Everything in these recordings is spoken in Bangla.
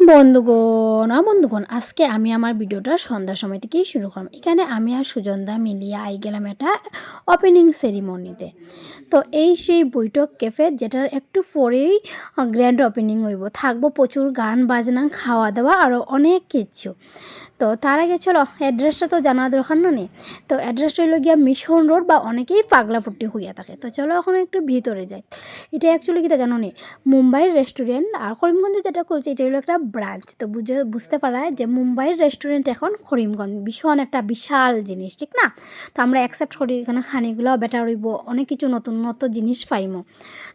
বন্ধুগণ বন্ধুগণ, আজকে আমি আমার ভিডিওটা সন্ধ্যার সময় থেকেই শুরু করলাম। এখানে আমি আর সুজনদা মিলিয়ে আই গেলাম একটা ওপেনিং সেরিমনিতে তো এই সেই বৈঠক ক্যাফে যেটার একটু পরেই গ্র্যান্ড ওপেনিং হইব। থাকব প্রচুর গান, বাজনা খাওয়া দাওয়া আরও অনেক কিছু। তো তার আগে চলো অ্যাড্রেসটা তো জানা দরকার নেই তো অ্যাড্রেসটা হইল গিয়া মিশন রোড বা অনেকেই পাগলাফুটি হইয়া থাকে। তো চলো এখন একটু ভিতরে যাই। এটা অ্যাকচুয়ালি কিটা জানো নি? মুম্বাইয়ের রেস্টুরেন্ট আর করিমগঞ্জে যেটা করছে এটা হলো একটা ব্রাঞ্চ। তো বুঝে, বুঝতে পারা যে মুম্বাইয়ের রেস্টুরেন্ট এখন করিমগঞ্জ। ভীষণ একটা বিশাল জিনিস, ঠিক না? তো আমরা অ্যাকসেপ্ট করি এখানে খানিগুলো বেটার হইব, অনেক কিছু নতুন নতুন জিনিস পাইমো।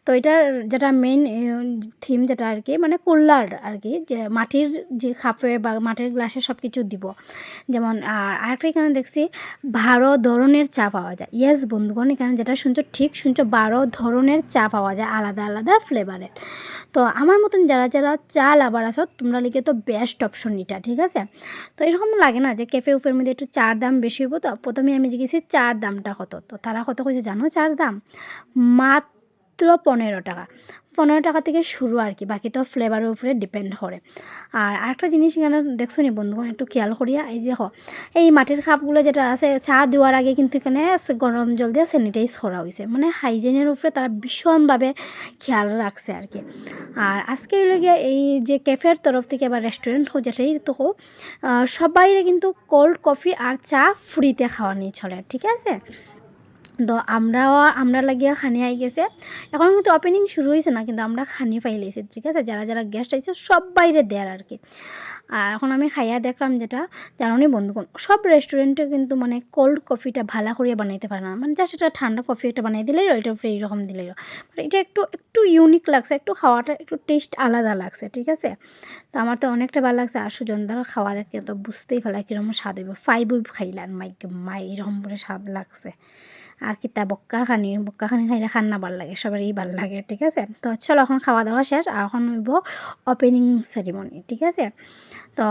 তো এটার যেটা মেইন থিম যেটা আর কি মানে কুল্লার আর কি যে মাটির যে খাপে বা মাটির গ্লাসে সব কিছু দিব। যেমন আর আরেকটা এখানে দেখছি, বারো ধরনের চা পাওয়া যায়। ইয়েস বন্ধুগণ, এখানে যেটা শুনছো ঠিক শুনছো, বারো ধরনের চা পাওয়া যায়, আলাদা আলাদা ফ্লেভারের তো আমার মতন যারা যারা চা লাভার আছো তোমরা লিখে তো বেস্ট অপশন এটা ঠিক আছে? তো এরকম লাগে না যে ক্যাফে উফের মধ্যে একটু চার দাম বেশি হব তো? প্রথমে আমি জিজ্ঞেসি চার দামটা কত? তো তারা কত কইছে জানো? চার দাম। মাত্র পনেরো টাকা। পনেরো টাকা থেকে শুরু আর কি বাকি তো ফ্লেভারের উপরে ডিপেন্ড করে। আর আরেকটা জিনিস এখানে দেখছ নি বন্ধুগণ, একটু খেয়াল করিয়া, এই যে দেখো, এই মাটির কাপগুলো যেটা আছে, চা দেওয়ার আগে কিন্তু এখানে গরম জল দিয়ে স্যানিটাইজ করা হয়েছে মানে হাইজিনের উপরে তারা ভীষণভাবে খেয়াল রাখছে আর কি। আর আজকে হইলে এই যে ক্যাফের তরফ থেকে বা রেস্টুরেন্ট হোক, যেটাই তো হোক সবাইরে কিন্তু কোল্ড কফি আর চা ফ্রিতে খাওয়া নিয়ে চলে, ঠিক আছে? তো আমরাও, আমরা লাগিয়ে খানি আই গেছে। এখন কিন্তু ওপেনিং শুরু হয়েছে না, কিন্তু আমরা খানি পাই ঠিক আছে? যারা যারা গেস্ট আইছে, সব বাইরে দেয়ার আর কি। আর এখন আমি খাইয়া দেখলাম যেটা জানি বন্ধুগণ সব রেস্টুরেন্টে কিন্তু মানে কোল্ড কফিটা ভালো করিয়া বানাইতে পারে না। মানে জাস্ট এটা ঠান্ডা কফি একটা বানাই দিলেই এটা উপরে এইরকম দিলেই বাট এটা একটু একটু ইউনিক লাগছে, একটু খাওয়াটা, একটু টেস্ট আলাদা লাগছে, ঠিক আছে? তো আমার তো অনেকটা ভালো লাগছে। আর সুজনদার খাওয়া দেখে তো বুঝতেই ফেলা কীরকম স্বাদ হইব। ফাইভ উইভ খাইলাম মাই মাই, এরকম করে স্বাদ লাগছে। আর কিতা বক্কা খানি বক্কা খানি খাইলে খান্না ভালো লাগে, সবারই ভালো লাগে, ঠিক আছে? তো চলো এখন খাওয়া দাওয়া শেষ, আর এখন হইব ওপেনিং সেরিমনি ঠিক আছে? তো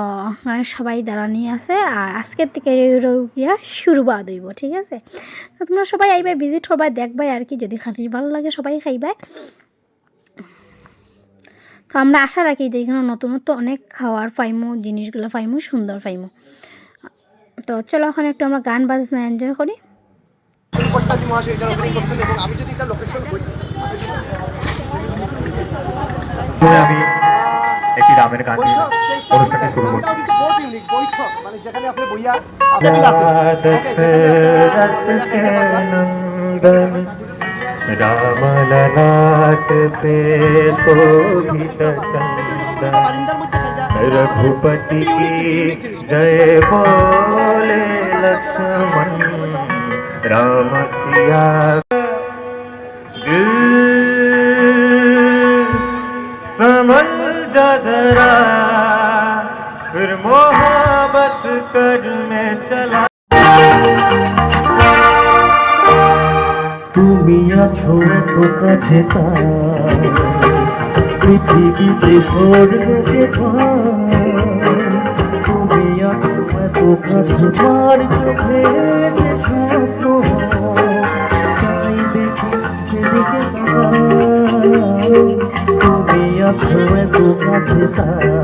মানে সবাই দাঁড়ানি আছে, আর আজকের থেকে গিয়া শুরুবাদ হইব, ঠিক আছে? তো তোমরা সবাই আইবা ভিজিট করবা দেখবাই আর কি, যদি খানি ভালো লাগে সবাই খাইবাই। তো আমরা আশা রাখি যে এখানে নতুনত্ব অনেক খাওয়ার পাইমু, জিনিসগুলো পাইমু, সুন্দর পাইমু। তো চলো এখন একটু আমরা গান বাজনা এনজয় করি। মহাশয় করছেন এবং আমি যদি এটা লোকেশন আমি একটি রামের গান অনুষ্ঠানে শুরু করছি রঘুপতি জয় বলে লক্ষ্মণ राम सिया दिल समझ जा जरा फिर मोहब्बत करने चला তুমি আছো এত কাছে তার পৃথিবী যে স্বর্গ যে তুমি তার চোখে যে স্বপ্ন তাই দেখি যেদিকে তুমি আছো এত কাছে তার